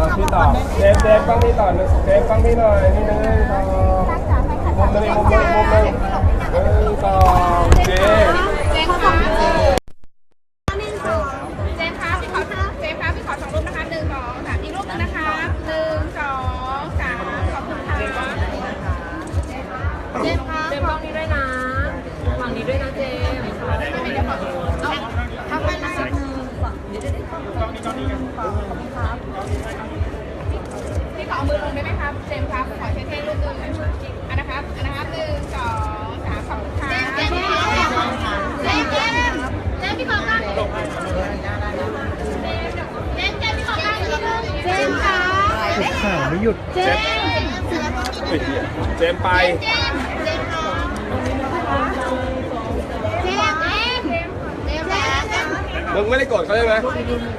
อะพี่ต่อเจมส์เจมส์ฟังนี่ต่อหนึ่งเจมส์ฟังนี่หน่อยนี่หนึ่งสอมุมนึ่งมุมนึ่งมุมนึ่งหนึ่งสองเจมส์เจมส์คะเจมส์คะพี่ขอเจมส์คะพี่ขอสองรูปนะคะหนึ่งสองสามอีกรูปหนึงนะคะหนึ่งสองสามขอบคุณค่ะเจมส์คะเจมส์กล้องนี้ด้วยนะฝั่งนี้ด้วยนะเจม งได้ไหมครับ เจมส์ครับ ขอเท่ๆรูปหนึ่งอันนะครับอันนะครับหนึ่งสองสามขอบคุณค่ะเจมส์เจมส์เจมส์เจมส์พี่ขอกล้องเจมส์เจมส์พี่ขอกล้องเจมส์ค่ะข่าวไม่หยุด เจมส์เฮ้ยเจมส์ไป เจมส์เจมส์ค่ะเจมส์เจมส์เจมส์เจมส์เจมส์มึงไม่ได้โกรธเขาใช่ไหม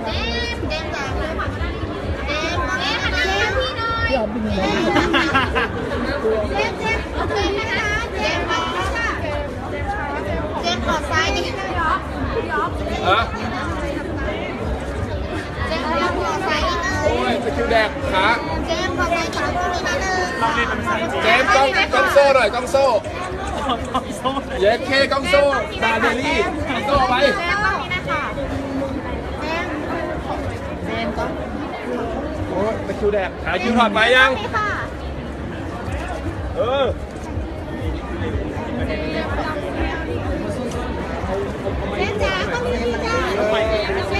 เจมส์เจมส์ พี่อยอฟเป็นยังไงเจมส์เจมส์โอเคนะคะเจมส์ค่ะเจมส์ขอซ้ายนิพี่ออฟพี่ออฟเจมส์เจมส์ขอซ้ายนิดนึงโอ้ยสกิลแดกขาเจมส์ขอซ้ายขวาตัวนิดนึงเจมส์ต้องกล้องโซ่หน่อยกล้องโซ่เย้เคก้องโซ่ดาเดลี่กล้องโซ่เอไปเจมส์ต้องนี้นะคะเจมเจมส์ก็ โอ้ยสกิลแดกหาคิวถอดไปยัง นี่ค่ะเออเจมส์จ๋าต้องนี้จ้าเจ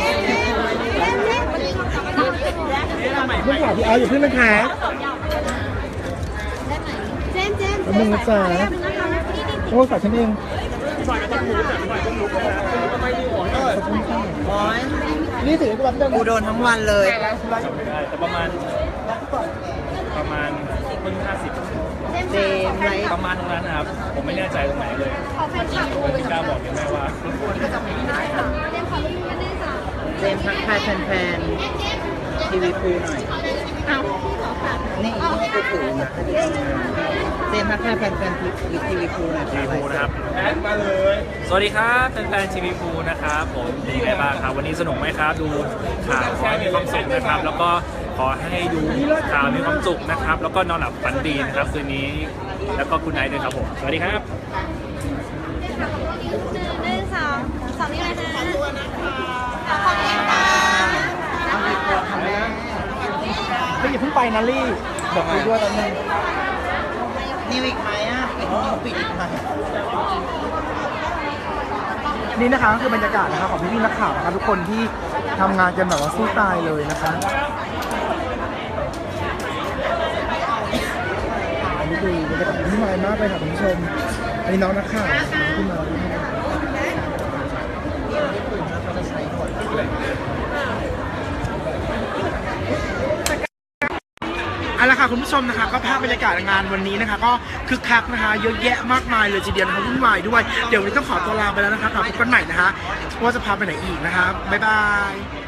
มส์เจมส์เจมส์เจมส์เจมส์ลูกสาวพี่ออฟอยู่เพื่อนนะคะเจมส์เจมส์แล้วมึงนะจ๊ะโอ้สาวฉันเองบอย นี่ถือว่าเป็นกูโดนทั้งวันเลยไม่ได้แต่ประมาณประมาณเพิ่งห้าสิบเจมส์ไรประมาณตรงนั้นนะครับ ผมไม่แน่ใจตรงไหนเลยขอแฟนคลับดูไม่กล้าบอกยังไงว่าเจมส์ขอรูปกันได้จ้ะเจมส์ทักทายแฟนๆทีวีพูหน่อยเอาพี่ขอฝากนี่นี่กูถือนะเจมส์ทักทายแฟนๆทีวีพูหน่อยทีวีพูนะครับแอดมาเลย สวัสดีครับแฟนๆทีวีพูนะครับผมเป็นยังไงบ้างครับ วันนี้สนุกไหมครับ ดูข่าวขอให้มีความสุขนะครับ แล้วก็ขอให้ดูข่าวมีความสุขนะครับ แล้วก็นอนหลับฝันดีนะครับคืนนี้แล้วก็คุณไนท์ด้วยครับผมสวัสดีครับหนึ่งสองสองนี่เลยนะตัวนะคะขอบคุณค่ะไม่อย่าเพิ่งไปนะลี่บอกไปด้วยตอนนึงนิวอีกไหมอะปิดนิวปิดอีกไหม นี่นะคะก็คือบรรยากาศนะคะของพี่ๆนักข่าวนะคะทุกคนที่ทำงานกันแบบว่าสู้ตายเลยนะคะอันนี้คือบรรยากาศที่มายมากเลยค่ะคุณผู้ชมอันนี้น้องนักข่าวที่มาด้วย เอาละค่ะคุณผู้ชมนะคะก็ภาพบรรยากาศงานวันนี้นะคะ ก็คึกคักนะคะ เยอะแยะมากมายเลยทีเดียวนะคะวุ่นวายด้วย เดี๋ยววันนี้ต้องขอตัวลาไปแล้วนะคะกลับพบกันใหม่นะคะว่าจะพาไปไหนอีกนะคะบ๊ายบาย